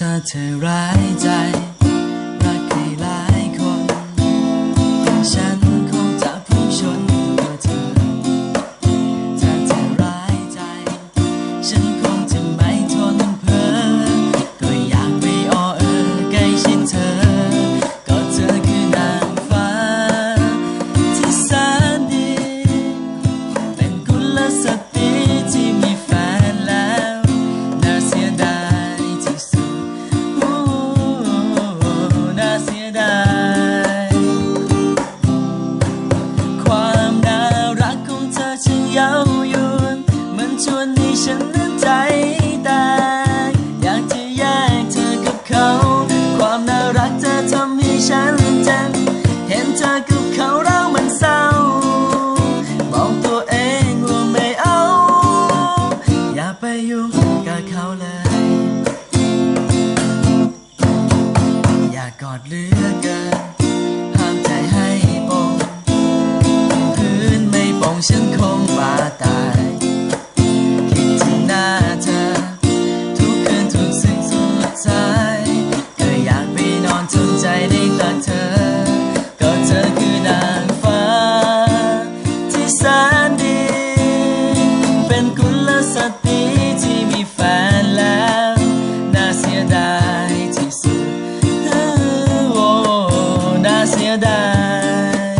ถ้าเธอร้ายใจ เย้ายวนมันชวนให้ฉันนั้นใจแตกอยากจะแยกเธอกับเขา ความน่ารักเธอทำให้ฉันเจ็บเห็นเธอกับเขาแล้วมันเศร้าบอกตัวเองว่าไม่เอา อย่าไปยุ่งกับเขาเลย อย่ากอดเหลือเกิน ลสตรีที่มีแฟนแล้ว น่าเสียดายที่สุดโอ้น่าเสียดาย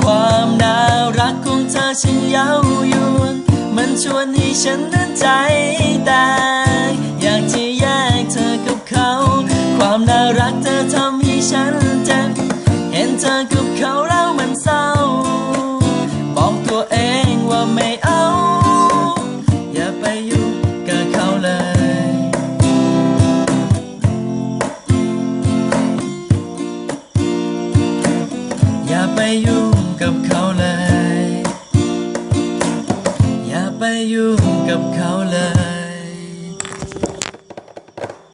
ความน่ารักของเธอฉันเย้ายวนมันชวนให้ฉันนั้นใจแตกอยากจะแยกเธอกับเขา ความน่ารักเธอทำให้ฉันเจ็บเห็นเธอกับเขาแล้วมันเศร้า ไปยุ่งกับเขาเลย อย่าไปยุ่งกับเขาเลย